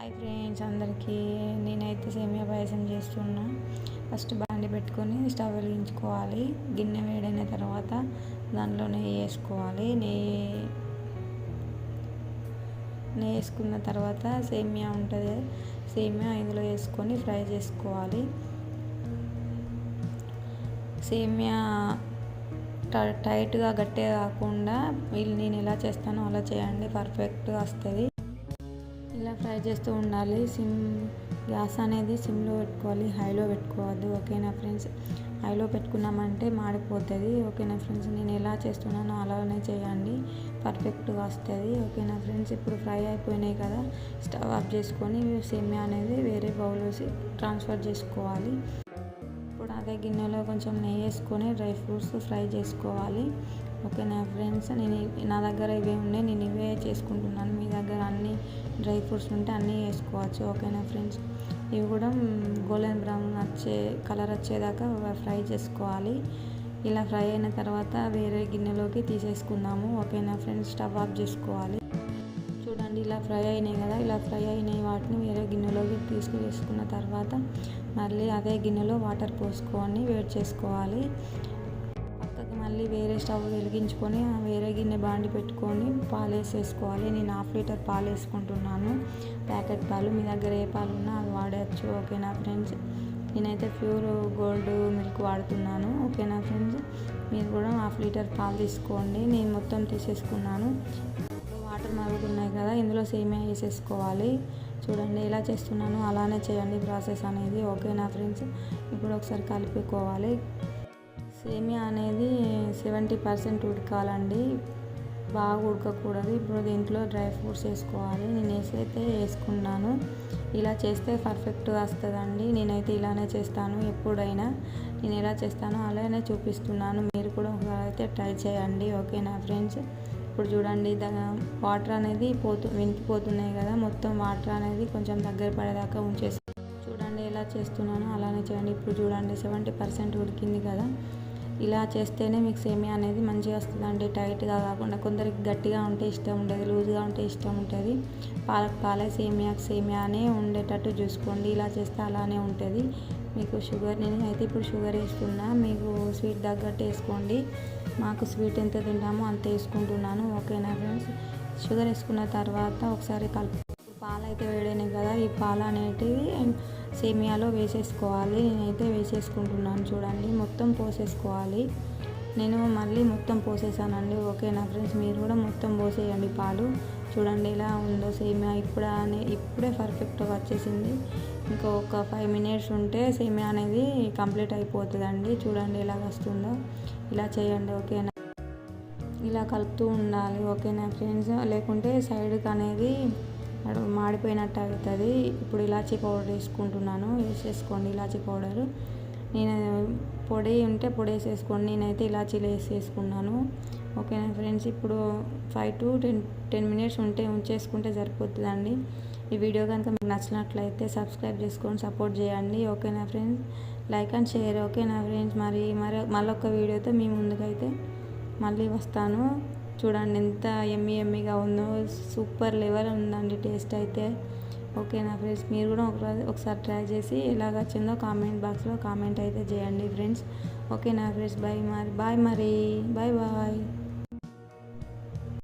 Hi friends అందరికీ నేనైతే సేమియా పాయసం చేస్తున్నా. ఫస్ట్ బాండి పెట్టుకొని స్టవ్ వెలిగించుకోవాలి. గిన్నె వేడైన తర్వాత దాంట్లో నెయ్యి వేసుకోవాలి. నెయ్యి నెయ్యి వేసుకున్న తర్వాత సేమియా ఉంటుంది. సేమియా ఇందులో వేసుకొని ఫ్రై చేసుకోవాలి. సేమియా టైట్గా గట్టిగా కాకుండా వీళ్ళు నేను ఎలా చేస్తానో అలా చేయండి. పర్ఫెక్ట్గా వస్తుంది. ఇలా ఫ్రై చేస్తూ ఉండాలి. సిమ్ గ్యాస్ అనేది సిమ్లో పెట్టుకోవాలి. హైలో పెట్టుకోవద్దు. ఓకేనా ఫ్రెండ్స్? హైలో పెట్టుకున్నామంటే మాడిపోతుంది. ఓకేనా ఫ్రెండ్స్? నేను ఎలా చేస్తున్నానో అలానే చేయండి. పర్ఫెక్ట్గా వస్తుంది. ఓకేనా ఫ్రెండ్స్? ఇప్పుడు ఫ్రై అయిపోయినాయి కదా. స్టవ్ ఆఫ్ చేసుకొని సేమియా అనేది వేరే బౌల్ వేసి ట్రాన్స్ఫర్ చేసుకోవాలి. ఇప్పుడు అదే గిన్నెలో కొంచెం నెయ్యి వేసుకొని డ్రై ఫ్రూట్స్ ఫ్రై చేసుకోవాలి. ఓకేనా ఫ్రెండ్స్ నేను నా దగ్గర ఇవే ఉన్నాయి నేను ఇవే చేసుకుంటున్నాను. మీ దగ్గర అన్ని డ్రై ఫ్రూట్స్ ఉంటే అన్నీ వేసుకోవచ్చు. ఓకేనా ఫ్రెండ్స్? ఇవి కూడా గోల్డెన్ బ్రౌన్ వచ్చే కలర్ వచ్చేదాకా ఫ్రై చేసుకోవాలి. ఇలా ఫ్రై అయిన తర్వాత వేరే గిన్నెలోకి తీసేసుకుందాము. ఓకేనా ఫ్రెండ్స్? స్టవ్ ఆఫ్ చేసుకోవాలి. చూడండి ఇలా ఫ్రై అయినాయి కదా ఇలా ఫ్రై అయినాయి వాటిని వేరే గిన్నెలోకి తీసుకువేసుకున్న తర్వాత మళ్ళీ అదే గిన్నెలో వాటర్ పోసుకొని వేడి చేసుకోవాలి. మళ్ళీ వేరే స్టవ్ వెలిగించుకొని వేరే గిన్నె బాండి పెట్టుకొని పాలు వేసేసుకోవాలి నేను హాఫ్ లీటర్ పాలు వేసుకుంటున్నాను ప్యాకెట్ పాలు. మీ దగ్గర ఏ పాలు ఉన్నా అవి వాడచ్చు. ఓకేనా ఫ్రెండ్స్? నేనైతే ప్యూర్ గోల్డ్ మిల్క్ వాడుతున్నాను. ఓకేనా ఫ్రెండ్స్? మీరు కూడా హాఫ్ లీటర్ పాలు తీసుకోండి. నేను మొత్తం తీసేసుకున్నాను. వాటర్ మరుగుతున్నాయి కదా ఇందులో సేమియా వేసేసుకోవాలి. చూడండి ఎలా చేస్తున్నాను అలానే చేయండి ప్రాసెస్ అనేది. ఓకేనా ఫ్రెండ్స్? ఇప్పుడు ఒకసారి కలుపుకోవాలి సేమియా అనేది సెవెంటీ పర్సెంట్ ఉడకాలండి. బాగా ఉడకకూడదు. ఇప్పుడు దీంట్లో డ్రై ఫ్రూట్స్ వేసుకోవాలి. నేను వేసైతే వేసుకున్నాను. ఇలా చేస్తే పర్ఫెక్ట్గా వస్తుందండి. నేనైతే ఇలానే చేస్తాను. ఎప్పుడైనా నేను ఎలా చేస్తానో అలానే చూపిస్తున్నాను. మీరు కూడా ఒకసారి అయితే ట్రై చేయండి. ఓకేనా ఫ్రెండ్స్? ఇప్పుడు చూడండి వాటర్ అనేది పోతు వెనికిపోతున్నాయి కదా. మొత్తం వాటర్ అనేది కొంచెం దగ్గర పడేదాకా ఉంచేసి చూడండి ఎలా చేస్తున్నానో అలానే చేయండి. ఇప్పుడు చూడండి సెవెంటీ పర్సెంట్ ఉడికింది కదా. ఇలా చేస్తేనే మీకు సేమియా అనేది మంచిగా వస్తుందండి. టైట్గా కాకుండా కొందరికి గట్టిగా ఉంటే ఇష్టం ఉంటుంది లూజ్గా ఉంటే ఇష్టం ఉంటుంది. పాలక్ పాలే సేమియాకి సేమియానే ఉండేటట్టు చూసుకోండి. ఇలా చేస్తే అలానే ఉంటుంది. మీకు షుగర్ నేను అయితే ఇప్పుడు షుగర్ వేస్తున్నా. మీకు స్వీట్ తగ్గట్టు వేసుకోండి. మాకు స్వీట్ ఎంత తింటామో అంత వేసుకుంటున్నాను. ఓకేనా ఫ్రెండ్స్? షుగర్ వేసుకున్న తర్వాత ఒకసారి కలుపు పాలు అయితే వేడైనాయి కదా. ఈ పాలు అనేటివి సేమియాలో వేసేసుకోవాలి. నేనైతే వేసేసుకుంటున్నాను చూడండి. మొత్తం పోసేసుకోవాలి. నేను మళ్ళీ మొత్తం పోసేసానండి. ఓకేనా ఫ్రెండ్స్ మీరు కూడా మొత్తం పోసేయండి పాలు. చూడండి ఎలా ఉందో సేమియా ఇప్పుడే ఇప్పుడే పర్ఫెక్ట్గా వచ్చేసింది. ఇంకా ఒక ఫైవ్ మినిట్స్ ఉంటే సేమియా అనేది కంప్లీట్ అయిపోతుందండి. చూడండి ఎలా వస్తుందో. ఇలా చేయండి ఓకేనా? ఇలా కలుపుతూ ఉండాలి ఓకేనా ఫ్రెండ్స్? లేకుంటే సైడ్కి అనేది మాడిపోయినట్టు అవుతుంది. ఇప్పుడు ఇలాచీ పౌడర్ వేసుకుంటున్నాను. వేసేసుకోండి ఇలాచీ పౌడర్. నేను పొడి ఉంటే పొడి వేసేసుకోండి. నేనైతే ఇలాచీలు వేసేసుకున్నాను. ఓకేనా ఫ్రెండ్స్? ఇప్పుడు five to ten ten minutes ఉంటే ఉంచేసుకుంటే సరిపోతుందండి. ఈ వీడియో కనుక మీకు నచ్చినట్లయితే సబ్స్క్రైబ్ చేసుకొని సపోర్ట్ చేయండి. ఓకేనా ఫ్రెండ్స్? Like and share. ఓకేనా ఫ్రెండ్స్? మరి మరి మళ్ళొక వీడియోతో మీ ముందుకైతే మళ్ళీ వస్తాను. చూడండి ఎంత ఎమ్మి ఎమ్మిగా ఉందో. సూపర్ లెవెల్ ఉందండి టేస్ట్ అయితే. ఓకే నా ఫ్రెండ్స్ మీరు కూడా ఒకసారి ఒకసారి ట్రై చేసి ఎలాగ వచ్చిందో కామెంట్ బాక్స్లో కామెంట్ అయితే చేయండి ఫ్రెండ్స్ ఓకే నా ఫ్రెండ్స్ బాయ్ మరి బాయ్ మరి బాయ్ బాయ్